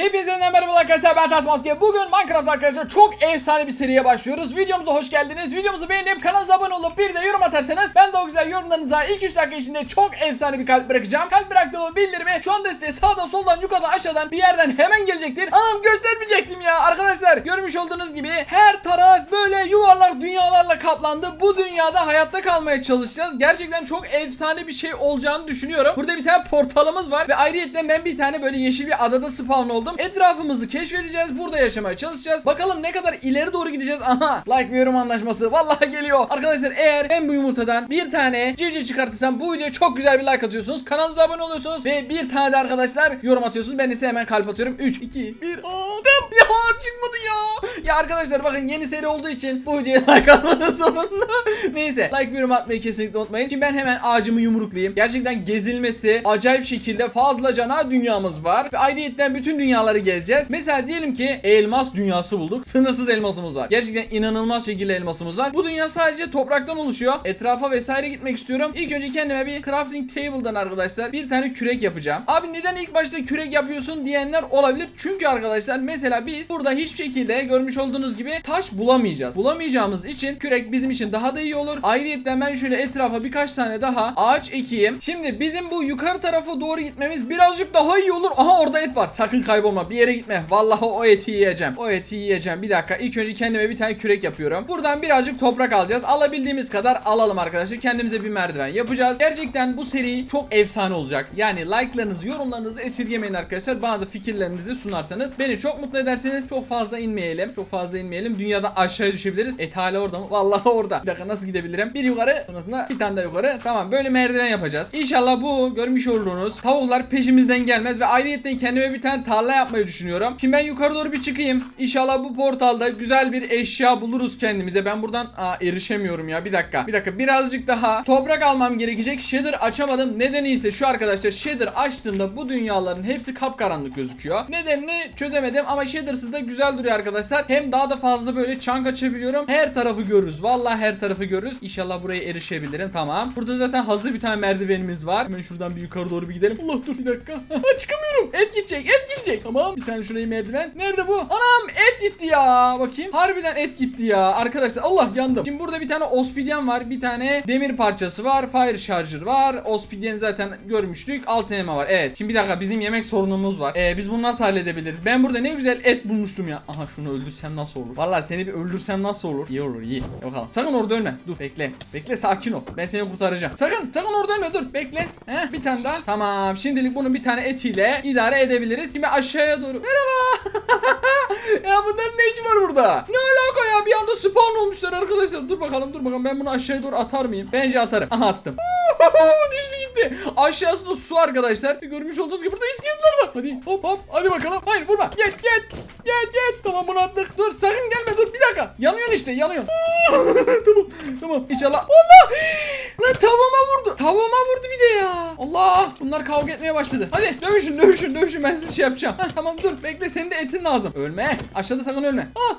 Hepinize merhaba arkadaşlar ben Ters Maske. Bugün Minecraft arkadaşlar çok efsane bir seriye başlıyoruz. Videomuza hoş geldiniz. Videomuzu beğenip kanalımıza abone olup bir de yorum atarsanız ben de o güzel yorumlarınıza ilk 3 dakika içinde çok efsane bir kalp bırakacağım. Kalp bıraktığımın bildirimi şu anda size sağdan soldan yukarıdan aşağıdan bir yerden hemen gelecektir. Anam göstermeyecektim ya arkadaşlar. Görmüş olduğunuz gibi her taraf böyle yuvarlak dünyalarla kaplandı. Bu dünyada hayatta kalmaya çalışacağız. Gerçekten çok efsane bir şey olacağını düşünüyorum. Burada bir tane portalımız var ve ayrıyetten ben bir tane böyle yeşil bir adada spawn oldum. Etrafımızı keşfedeceğiz. Burada yaşamaya çalışacağız. Bakalım ne kadar ileri doğru gideceğiz. Aha like ve yorum anlaşması. Vallahi geliyor. Arkadaşlar eğer ben bu yumurtadan bir tane civciv çıkartırsam bu videoya çok güzel bir like atıyorsunuz. Kanalımıza abone oluyorsunuz ve bir tane de arkadaşlar yorum atıyorsunuz. Ben size hemen kalp atıyorum. 3, 2, 1. Attım. Ya çıkmadı ya. Ya arkadaşlar bakın yeni seri olduğu için bu videoya like atmanın zorunda. Neyse like ve yorum atmayı kesinlikle unutmayın. Şimdi ben hemen ağacımı yumruklayayım. Gerçekten gezilmesi acayip şekilde fazla cana dünyamız var. Ve ayrıyetten bütün dünyaları gezeceğiz. Mesela diyelim ki elmas dünyası bulduk. Sınırsız elmasımız var. Gerçekten inanılmaz şekilde elmasımız var. Bu dünya sadece topraktan oluşuyor. Etrafa vesaire gitmek istiyorum. İlk önce kendime bir crafting table'dan arkadaşlar bir tane kürek yapacağım. Abi neden ilk başta kürek yapıyorsun diyenler olabilir. Çünkü arkadaşlar mesela biz burada hiçbir şekilde görmüş olduğunuz gibi taş bulamayacağız. Bulamayacağımız için kürek bizim için daha da iyi olur. Ayrıyetten ben şöyle etrafa birkaç tane daha ağaç ekeyim. Şimdi bizim bu yukarı tarafa doğru gitmemiz birazcık daha iyi olur. Aha orada et var. Sakın kaybolma. Bir yere gitme. Vallahi o eti yiyeceğim. O eti yiyeceğim. Bir dakika. İlk önce kendime bir tane kürek yapıyorum. Buradan birazcık toprak alacağız. Alabildiğimiz kadar alalım arkadaşlar. Kendimize bir merdiven yapacağız. Gerçekten bu seri çok efsane olacak. Yani like'larınızı, yorumlarınızı esirgemeyin arkadaşlar. Bana da fikirlerinizi sunarsanız beni çok mutlu edersiniz. Çok fazla inmeyelim. Çok fazla inmeyelim. Dünyada aşağıya düşebiliriz. Et hala orada mı? Vallahi orada. Bir dakika nasıl gidebilirim? Bir yukarı, sonrasında bir tane daha yukarı. Tamam böyle merdiven yapacağız. İnşallah bu görmüş olduğunuz tavuklar peşimizden gelmez ve ayrıyetten kendime bir tane tarla yapmayı düşünüyorum. Şimdi ben yukarı doğru bir çıkayım. İnşallah bu portalda güzel bir eşya buluruz kendimize. Ben buradan aa, erişemiyorum ya. Bir dakika. Bir dakika. Birazcık daha toprak almam gerekecek. Shader açamadım. Nedeni ise şu arkadaşlar. Shader açtığımda bu dünyaların hepsi kapkaranlık gözüküyor. Nedenini çözemedim ama shadersız da güzel duruyor arkadaşlar. Hem daha da fazla böyle çank açabiliyorum. Her tarafı görürüz. Vallahi her tarafı görürüz. İnşallah buraya erişebilirim. Tamam. Burada zaten hazır bir tane merdivenimiz var. Hemen şuradan bir yukarı doğru bir gidelim. Allah dur bir dakika. Çıkamıyorum. Et gidecek. Et gidecek. Tamam. Bir tane şuraya merdiven. Nerede bu? Anam et gitti ya. Bakayım. Harbiden et gitti ya. Arkadaşlar Allah yandım. Şimdi burada bir tane ospidyen var. Bir tane demir parçası var. Fire charger var. Ospidyen zaten görmüştük. Altın elma var. Evet. Şimdi bir dakika bizim yemek sorunumuz var. Ee, biz bunu nasıl halledebiliriz? Ben burada ne güzel et bulmuştum ya. Aha şunu öldürsem nasıl olur? Vallahi seni bir öldürsem nasıl olur? İyi olur iyi. Bakalım. Sakın orada ölme. Dur bekle. Bekle sakin ol. Ben seni kurtaracağım. Sakın sakın orada ölme dur. Bekle. Heh, bir tane daha. Tamam. Şimdilik bunun bir tane etiyle idare edebiliriz. Şimdi aşağıya doğru. Merhaba. ya bunların ne işi var burada? Ne alaka ya? Bir anda spawn olmuşlar arkadaşlar. Dur bakalım dur bakalım. Ben bunu aşağıya doğru atar mıyım? Bence atarım. Aha attım. Düştü gitti. Aşağısı da su arkadaşlar. Görmüş olduğunuz gibi burada iskeletler var. Hadi hop hop. Hadi bakalım. Hayır vurma. Gel gel. Gel gel. Tamam bunu attık. Dur sakın gelme dur bir dakika. Yanıyorsun işte yanıyorsun. tamam tamam. İnşallah. Allah. Lan tavuğuma vurdu. Tavuğuma vurdu bir de ya. Allah. Bunlar kavga etmeye başladı. Hadi dövüşün dövüşün dövüşün. Ben sizi şey yapacağım. Heh, tamam dur bekle senin de etin lazım. Ölme. Aşağıda sakın ölme. Ah.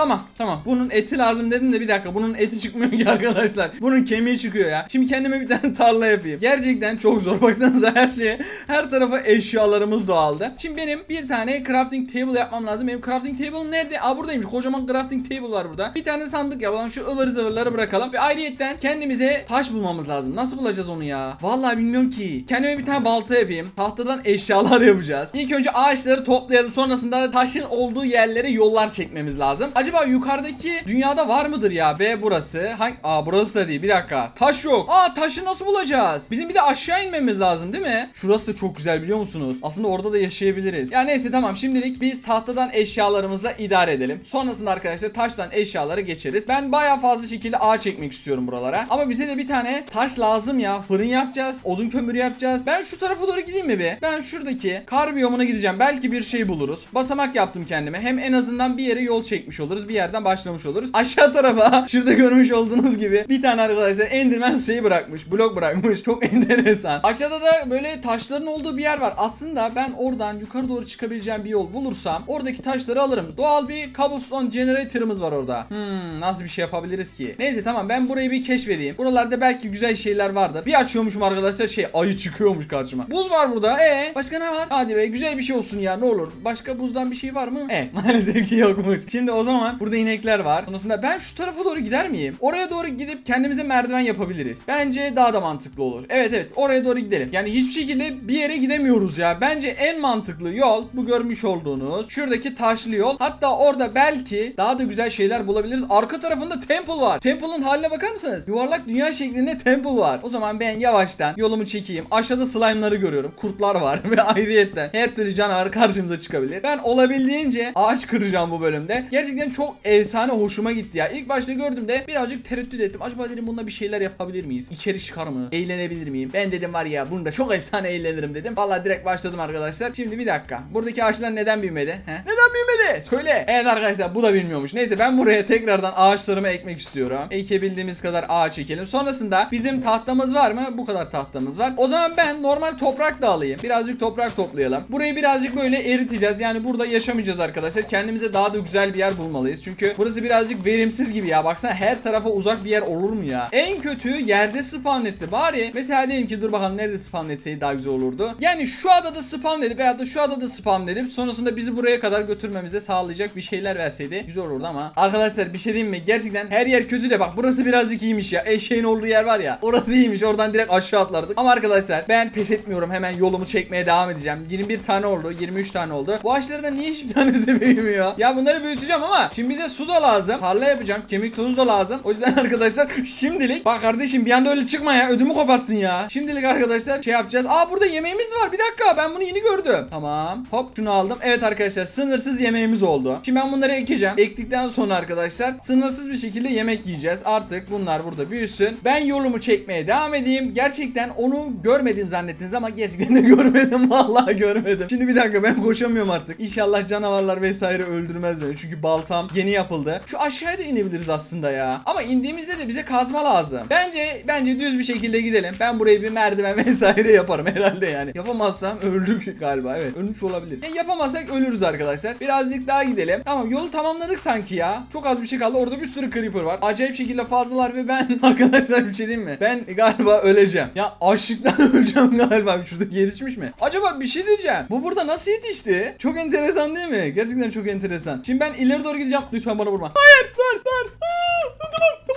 Tamam tamam. Bunun eti lazım dedim de bir dakika. Bunun eti çıkmıyor ki arkadaşlar. Bunun kemiği çıkıyor ya. Şimdi kendime bir tane tarla yapayım. Gerçekten çok zor. Baksanıza her şeye. Her tarafa eşyalarımız doğaldı. Şimdi benim bir tane crafting table yapmam lazım. Benim crafting table nerede? Aa buradaymış. Kocaman crafting table var burada. Bir tane sandık yapalım. Şu ıvır zıvırları bırakalım. Ve ayrıyetten kendimize taş bulmamız lazım. Nasıl bulacağız onu ya? Vallahi bilmiyorum ki. Kendime bir tane balta yapayım. Tahtadan eşyalar yapacağız. İlk önce ağaçları toplayalım. Sonrasında da taşın olduğu yerlere yollar çekmemiz lazım. Acaba yukarıdaki dünyada var mıdır ya? Ve burası. Hangi? Aa burası da değil. Bir dakika. Taş yok. Aa taşı nasıl bulacağız? Bizim bir de aşağı inmemiz lazım değil mi? Şurası da çok güzel biliyor musunuz? Aslında orada da yaşayabiliriz. Ya neyse tamam. Şimdilik biz tahtadan eşyalarımızla idare edelim. Sonrasında arkadaşlar taştan eşyaları geçeriz. Ben baya fazla şekilde ağaç çekmek istiyorum buralara. Ama bize de bir tane taş lazım ya. Fırın yapacağız. Odun kömürü yapacağız. Ben şu tarafa doğru gideyim mi be? Ben şuradaki kar biyomuna gideceğim. Belki bir şey buluruz. Basamak yaptım kendime. Hem en azından bir yere yol çekmiş olurum. Oluruz. Bir yerden başlamış oluruz. Aşağı tarafa şurada görmüş olduğunuz gibi bir tane arkadaşlar Enderman şeyi bırakmış. Blok bırakmış. Çok enteresan. Aşağıda da böyle taşların olduğu bir yer var. Aslında ben oradan yukarı doğru çıkabileceğim bir yol bulursam oradaki taşları alırım. Doğal bir cobblestone generator'ımız var orada. Hmm, nasıl bir şey yapabiliriz ki? Neyse tamam ben burayı bir keşfedeyim. Buralarda belki güzel şeyler vardır. Bir açıyormuşum arkadaşlar şey ayı çıkıyormuş karşıma. Buz var burada. E başka ne var? Hadi be güzel bir şey olsun ya ne olur. Başka buzdan bir şey var mı? E maalesef ki yokmuş. Şimdi o zaman burada inekler var. Sonrasında ben şu tarafa doğru gider miyim? Oraya doğru gidip kendimize merdiven yapabiliriz. Bence daha da mantıklı olur. Evet evet oraya doğru gidelim. Yani hiçbir şekilde bir yere gidemiyoruz ya. Bence en mantıklı yol bu görmüş olduğunuz şuradaki taşlı yol. Hatta orada belki daha da güzel şeyler bulabiliriz. Arka tarafında temple var. Temple'ın haline bakar mısınız? Yuvarlak dünya şeklinde temple var. O zaman ben yavaştan yolumu çekeyim. Aşağıda slime'ları görüyorum. Kurtlar var ve ayrıyetten her türlü canavar karşımıza çıkabilir. Ben olabildiğince ağaç kıracağım bu bölümde. Gerçekten çok efsane hoşuma gitti ya. İlk başta gördüğümde birazcık tereddüt ettim. Acaba dedim bununla bir şeyler yapabilir miyiz? İçeri çıkar mı? Eğlenebilir miyim? Ben dedim var ya bunda çok efsane eğlenirim dedim. Vallahi direkt başladım arkadaşlar. Şimdi bir dakika. Buradaki ağaçlar neden büyümedi? He? Neden büyümedi? Söyle. Evet arkadaşlar bu da bilmiyormuş. Neyse ben buraya tekrardan ağaçlarımı ekmek istiyorum. Ekebildiğimiz kadar ağaç ekelim. Sonrasında bizim tahtamız var mı? Bu kadar tahtamız var. O zaman ben normal toprak da alayım. Birazcık toprak toplayalım. Burayı birazcık böyle eriteceğiz. Yani burada yaşamayacağız arkadaşlar. Kendimize daha da güzel bir yer bulmalıyız. Çünkü burası birazcık verimsiz gibi ya. Baksana her tarafa uzak bir yer olur mu ya? En kötü yerde spawn etti. Bari mesela diyelim ki dur bakalım nerede spawn etseydi daha güzel olurdu. Yani şu adada spawn edip veyahut da şu adada spawn edip sonrasında bizi buraya kadar götürmemize sağlayacak bir şeyler verseydi güzel olurdu ama arkadaşlar bir şey diyeyim mi? Gerçekten her yer kötü de bak burası birazcık iyiymiş ya. Eşeğin olduğu yer var ya. Orası iyiymiş. Oradan direkt aşağı atlardık. Ama arkadaşlar ben pes etmiyorum. Hemen yolumu çekmeye devam edeceğim. 21 tane oldu. 23 tane oldu. Bu ağaçlardan niye hiçbir tanesi büyümüyor? Ya bunları büyüteceğim şimdi bize su da lazım. Tarla yapacağım. Kemik tozu da lazım. O yüzden arkadaşlar şimdilik bak kardeşim bir anda öyle çıkma ya. Ödümü koparttın ya. Şimdilik arkadaşlar şey yapacağız. Aa burada yemeğimiz var. Bir dakika ben bunu yeni gördüm. Tamam. Hop şunu aldım. Evet arkadaşlar sınırsız yemeğimiz oldu. Şimdi ben bunları ekeceğim. Ektikten sonra arkadaşlar sınırsız bir şekilde yemek yiyeceğiz. Artık bunlar burada büyüsün. Ben yolumu çekmeye devam edeyim. Gerçekten onu görmedim zannettiniz ama gerçekten de görmedim. Vallahi görmedim. Şimdi bir dakika ben koşamıyorum artık. İnşallah canavarlar vesaire öldürmez beni. Çünkü baltam yeni yapıldı. Şu aşağıya da inebiliriz aslında ya. Ama indiğimizde de bize kazma lazım. Bence bence düz bir şekilde gidelim. Ben buraya bir merdiven vesaire yaparım herhalde yani. Yapamazsam öldük galiba. Evet ölmüş olabilir. Yani yapamazsak ölürüz arkadaşlar. Birazcık daha gidelim. Tamam yolu tamamladık sanki ya. Çok az bir şey kaldı. Orada bir sürü creeper var. Acayip şekilde fazlalar ve ben arkadaşlar bir şey diyeyim mi? Ben galiba öleceğim. Ya açlıktan öleceğim galiba. Şurada yetişmiş mi? Acaba bir şey diyeceğim. Bu burada nasıl yetişti? Çok enteresan değil mi? Gerçekten çok enteresan. Şimdi ben ileri doğru gideceğim. Lütfen bana vurma. Hayır dur dur. Aa, tamam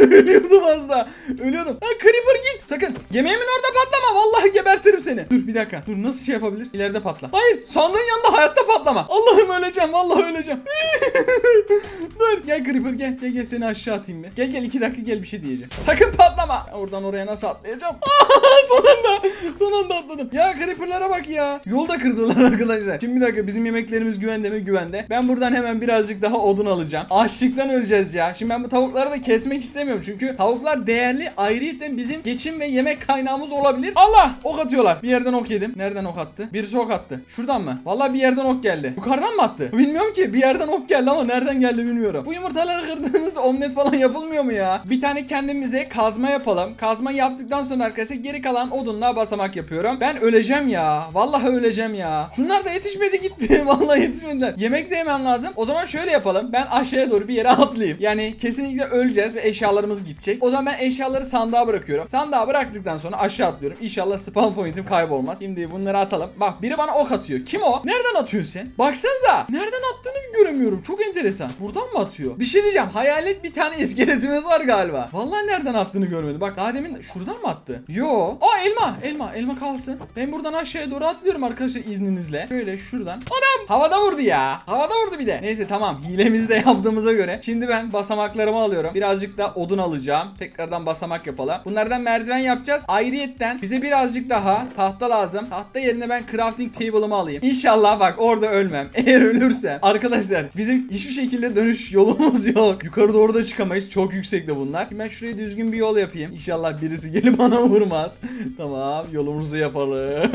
Ölüyordum az daha. Ölüyordum. Ha creeper git. Sakın. Yemeğimin orada patlama. Vallahi gebertirim seni. Dur bir dakika. Dur nasıl şey yapabilir? İleride patla. Hayır. Sandığın yanında hayatta patlama. Allah'ım öleceğim. Vallahi öleceğim. dur gel creeper gel. Gel gel seni aşağı atayım bir. Gel gel iki dakika gel bir şey diyeceğim. Sakın patlama. Oradan oraya nasıl atlayacağım? son anda. Son anda atladım. Ya creeperlara bak ya. Yolda kırdılar arkadaşlar. Şimdi bir dakika bizim yemeklerimiz güvende mi? Güvende. Ben buradan hemen birazcık daha odun alacağım. Açlıktan öleceğiz ya. Şimdi ben bu tavukları da kesmek istemiyorum. Çünkü tavuklar değerli. Ayrıyeten bizim geçim ve yemek kaynağımız olabilir. Allah! Ok atıyorlar. Bir yerden ok yedim. Nereden ok attı? Birisi ok attı. Şuradan mı? Vallahi bir yerden ok geldi. Yukarıdan mı attı? Bilmiyorum ki. Bir yerden ok geldi ama nereden geldi bilmiyorum. Bu yumurtaları kırdığımızda omlet falan yapılmıyor mu ya? Bir tane kendimize kazma yapalım. Kazma yaptıktan sonra arkadaşlar geri kalan odunla basamak yapıyorum. Ben öleceğim ya. Vallahi öleceğim ya. Şunlar da yetişmedi gitti. Vallahi yetişmediler. Yemek de yemem lazım. O zaman şöyle yapalım. Ben aşağıya doğru bir yere atlayayım. Yani kesinlikle öleceğiz ve eşyalarımız gidecek. O zaman ben eşyaları sandığa bırakıyorum. Sandığa bıraktıktan sonra aşağı atlıyorum. İnşallah spawn point'im kaybolmaz. Şimdi bunları atalım. Bak biri bana ok atıyor. Kim o? Nereden atıyorsun sen? Baksanıza. Nereden attığını göremiyorum. Çok enteresan. Buradan mı atıyor? Bir şey diyeceğim. Hayalet bir tane iskeletimiz var galiba. Vallahi nereden attığını görmedim. Bak daha demin şuradan mı attı? Yo. Aa elma. Elma. Elma kalsın. Ben buradan aşağıya doğru atlıyorum arkadaşlar izninizle. Böyle şuradan. Anam. Havada vurdu ya. Havada vurdu bir de. Neyse tamam. Hilemizi de yaptığımıza göre. Şimdi ben basamaklarımı alıyorum. Birazcık da odun alacağım. Tekrardan basamak yapalım. Bunlardan merdiven yapacağız. Ayrıyetten bize birazcık daha tahta lazım. Tahta yerine ben crafting table'ımı alayım. İnşallah bak orada ölmem. Eğer ölürsem arkadaşlar bizim hiçbir şekilde dönüş yolumuz yok. Yukarı doğru da çıkamayız. Çok yüksekte bunlar. Ben şuraya düzgün bir yol yapayım. İnşallah birisi gelip bana vurmaz. tamam yolumuzu yapalım.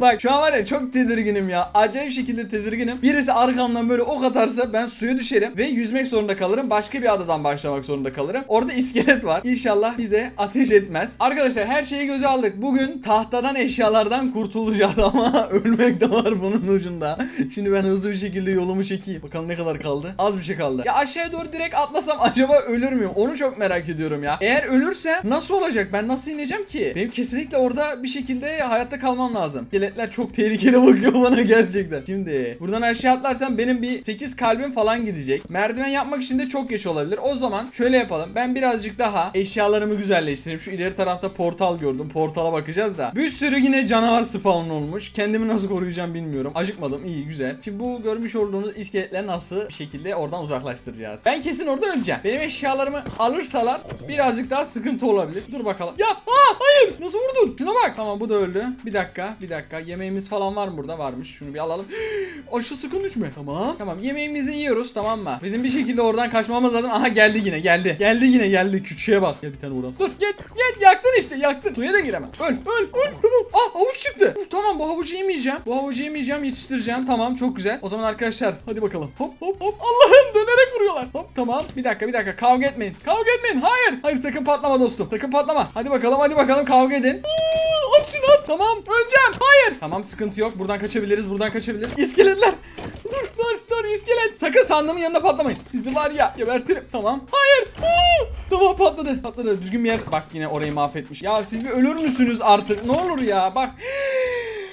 bak şu an var ya çok tedirginim ya. Acayip şekilde tedirginim. Birisi arkamdan böyle ok atarsa ben suya düşerim ve yüzmek zorunda kalırım. Başka bir adadan başlamak zorunda kalırım. Orada iskelet var. İnşallah bize ateş etmez. Arkadaşlar her şeyi göze aldık. Bugün tahtadan eşyalardan kurtulacağız ama ölmek de var bunun ucunda. Şimdi ben hızlı bir şekilde yolumu çekeyim. Bakalım ne kadar kaldı. Az bir şey kaldı. Ya aşağıya doğru direkt atlasam acaba ölür müyüm? Onu çok merak ediyorum ya. Eğer ölürsem nasıl olacak? Ben nasıl ineceğim ki? Benim kesinlikle orada bir şekilde hayatta kalmam lazım. Skeletler çok tehlikeli bakıyor bana gerçekten. Şimdi buradan aşağı atlarsam benim bir 8 kalbim falan gidecek. Merdiven yapmak için de çok geç olabilir. O zaman şöyle yapalım. Ben birazcık daha eşyalarımı güzelleştireyim. Şu ileri tarafta portal gördüm. Portala bakacağız da. Bir sürü yine canavar spawn olmuş. Kendimi nasıl koruyacağım bilmiyorum. Acıkmadım. İyi güzel. Şimdi bu görmüş olduğunuz iskeletleri nasıl bir şekilde oradan uzaklaştıracağız. Ben kesin orada öleceğim. Benim eşyalarımı alırsalar birazcık daha sıkıntı olabilir. Dur bakalım. Ya ha hayır. Nasıl vurdun? Şuna bak. Tamam bu da öldü. Bir dakika. Bir dakika. Yemeğimiz falan var mı burada? Varmış. Şunu bir alalım. Aşırı sakın düşme. Tamam. Tamam. Yemeğimizi yiyoruz tamam mı? Bizim bir şekilde oradan kaçmamız lazım. Aha geldi yine geldi. Geldi yine geldi. Küçüğe bak. Gel bir tane vuralım. Dur git git yaktın işte yaktın. Suya da giremem. Öl öl öl. Tamam. Ah havuç çıktı. Uf, tamam bu havucu yemeyeceğim. Bu havucu yemeyeceğim yetiştireceğim. Tamam çok güzel. O zaman arkadaşlar hadi bakalım. Hop hop hop. Allah'ım dönerek vuruyorlar. Hop tamam. Bir dakika bir dakika kavga etmeyin. Kavga etmeyin. Hayır. Hayır sakın patlama dostum. Sakın patlama. Hadi bakalım hadi bakalım kavga edin. At. Tamam. Öleceğim. Hayır. Tamam sıkıntı yok. Buradan kaçabiliriz. Buradan kaçabiliriz. İskeletler. Dur dur dur iskelet. Sakın sandığımın yanına patlamayın. Sizi var ya gebertirim. Tamam. Hayır. Tamam patladı. Patladı. Düzgün bir yer. Bak yine orayı mahvetmiş. Ya siz bir ölür müsünüz artık? Ne olur ya. Bak.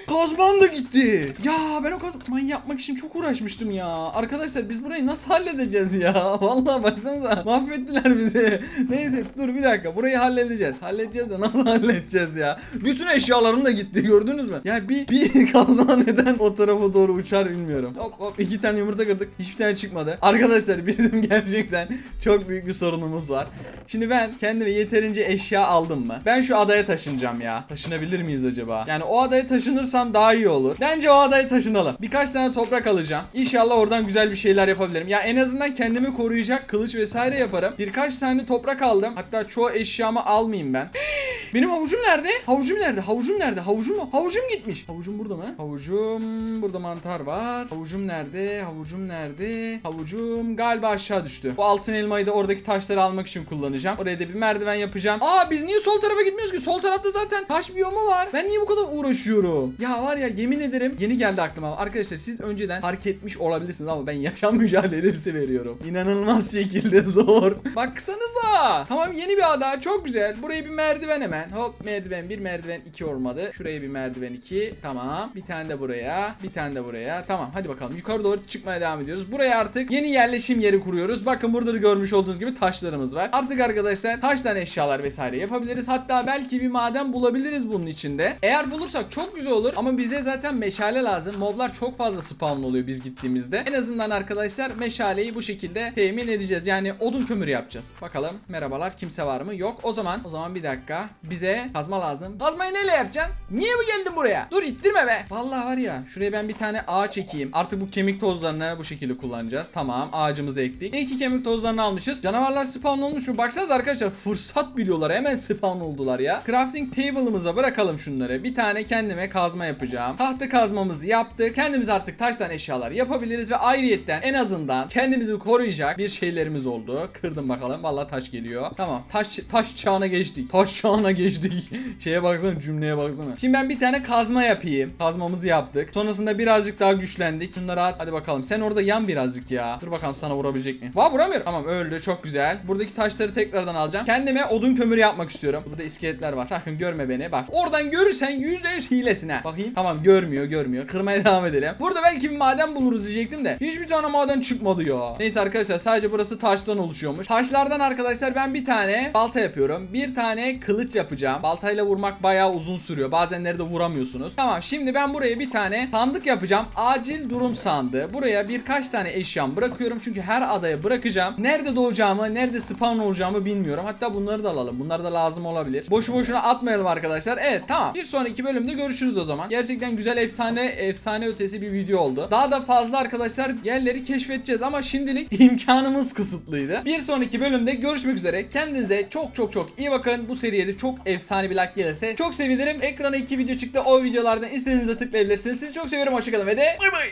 Kazmam da gitti. Ya ben o kazmayı yapmak için çok uğraşmıştım ya. Arkadaşlar biz burayı nasıl halledeceğiz ya? Vallahi baksanıza mahvettiler bizi. Neyse dur bir dakika burayı halledeceğiz. Halledeceğiz de nasıl halledeceğiz ya? Bütün eşyalarım da gitti gördünüz mü? Ya bir, bir kazma neden o tarafa doğru uçar bilmiyorum. Hop hop iki tane yumurta kırdık. Hiçbir tane çıkmadı. Arkadaşlar bizim gerçekten çok büyük bir sorunumuz var. Şimdi ben kendime yeterince eşya aldım mı? Ben şu adaya taşınacağım ya. Taşınabilir miyiz acaba? Yani o adaya taşınırsam daha iyi olur. Bence o adaya taşınalım. Birkaç tane toprak alacağım. İnşallah oradan güzel bir şeyler yapabilirim. Ya en azından kendimi koruyacak kılıç vesaire yaparım. Birkaç tane toprak aldım. Hatta çoğu eşyamı almayayım ben. Benim havucum nerede? Havucum nerede? Havucum nerede? Havucum mu? Havucum gitmiş. Havucum burada mı? Havucum burada mantar var. Havucum nerede? Havucum nerede? Havucum galiba aşağı düştü. Bu altın elmayı da oradaki taşları almak için kullanacağım. Oraya da bir merdiven yapacağım. Aa biz niye sol tarafa gitmiyoruz ki? Sol tarafta zaten taş biyomu var. Ben niye bu kadar uğraşıyorum? Ya var ya yemin ederim yeni geldi aklıma. Arkadaşlar siz önceden fark etmiş olabilirsiniz ama ben yaşam mücadelesi veriyorum. İnanılmaz şekilde zor. Baksanıza. Tamam yeni bir ada çok güzel. Buraya bir merdiven hemen. Hop merdiven bir merdiven iki olmadı. Şuraya bir merdiven iki. Tamam. Bir tane de buraya. Bir tane de buraya. Tamam hadi bakalım. Yukarı doğru çıkmaya devam ediyoruz. Buraya artık yeni yerleşim yeri kuruyoruz. Bakın burada da görmüş olduğunuz gibi taşlarımız var. Artık arkadaşlar taştan eşyalar vesaire yapabiliriz. Hatta belki bir maden bulabiliriz bunun içinde. Eğer bulursak çok güzel olur. Ama bize zaten meşale lazım. Moblar çok fazla spawn oluyor biz gittiğimizde. En azından arkadaşlar meşaleyi bu şekilde temin edeceğiz. Yani odun kömürü yapacağız. Bakalım merhabalar kimse var mı? Yok. O zaman o zaman bir dakika. Bize kazma lazım. Kazmayı neyle yapacaksın? Niye mi geldin buraya? Dur ittirme be. Vallahi var ya. Şuraya ben bir tane ağaç çekeyim. Artık bu kemik tozlarını bu şekilde kullanacağız. Tamam. Ağacımızı ektik. İki kemik tozlarını almışız. Canavarlar spawn olmuş mu? Baksanıza arkadaşlar fırsat biliyorlar. Hemen spawn oldular ya. Crafting table'ımıza bırakalım şunları. Bir tane kendime kazma yapacağım. Tahta kazmamızı yaptık. Kendimiz artık taştan eşyalar yapabiliriz ve ayrıyetten en azından kendimizi koruyacak bir şeylerimiz oldu. Kırdım bakalım. Vallahi taş geliyor. Tamam. Taş taş çağına geçtik. Taş çağına geçtik. Şeye baksana cümleye baksana. Şimdi ben bir tane kazma yapayım. Kazmamızı yaptık. Sonrasında birazcık daha güçlendik. Şunları at. Hadi bakalım. Sen orada yan birazcık ya. Dur bakalım sana vurabilecek mi? Vaa vuramıyorum. Tamam öldü. Çok güzel. Buradaki taşları tekrardan alacağım. Kendime odun kömürü yapmak istiyorum. Burada iskeletler var. Sakın görme beni. Bak. Oradan görürsen %100 hilesine. Bakayım. Bakayım. Tamam görmüyor görmüyor. Kırmaya devam edelim. Burada belki bir maden buluruz diyecektim de. Hiçbir tane maden çıkmadı ya. Neyse arkadaşlar sadece burası taştan oluşuyormuş. Taşlardan arkadaşlar ben bir tane balta yapıyorum. Bir tane kılıç yapacağım. Baltayla vurmak bayağı uzun sürüyor. Bazenleri de vuramıyorsunuz. Tamam şimdi ben buraya bir tane sandık yapacağım. Acil durum sandığı. Buraya birkaç tane eşyam bırakıyorum. Çünkü her adaya bırakacağım. Nerede doğacağımı, nerede spawn olacağımı bilmiyorum. Hatta bunları da alalım. Bunlar da lazım olabilir. Boşu boşuna atmayalım arkadaşlar. Evet tamam. Bir sonraki bölümde görüşürüz o zaman. Gerçekten güzel efsane efsane ötesi bir video oldu. Daha da fazla arkadaşlar yerleri keşfedeceğiz ama şimdilik imkanımız kısıtlıydı. Bir sonraki bölümde görüşmek üzere. Kendinize çok çok çok iyi bakın. Bu seriye de çok efsane bir like gelirse çok sevinirim. Ekrana iki video çıktı. O videolardan istediğinizde tıklayabilirsiniz. Sizi çok seviyorum. Hoşçakalın ve de bay bay.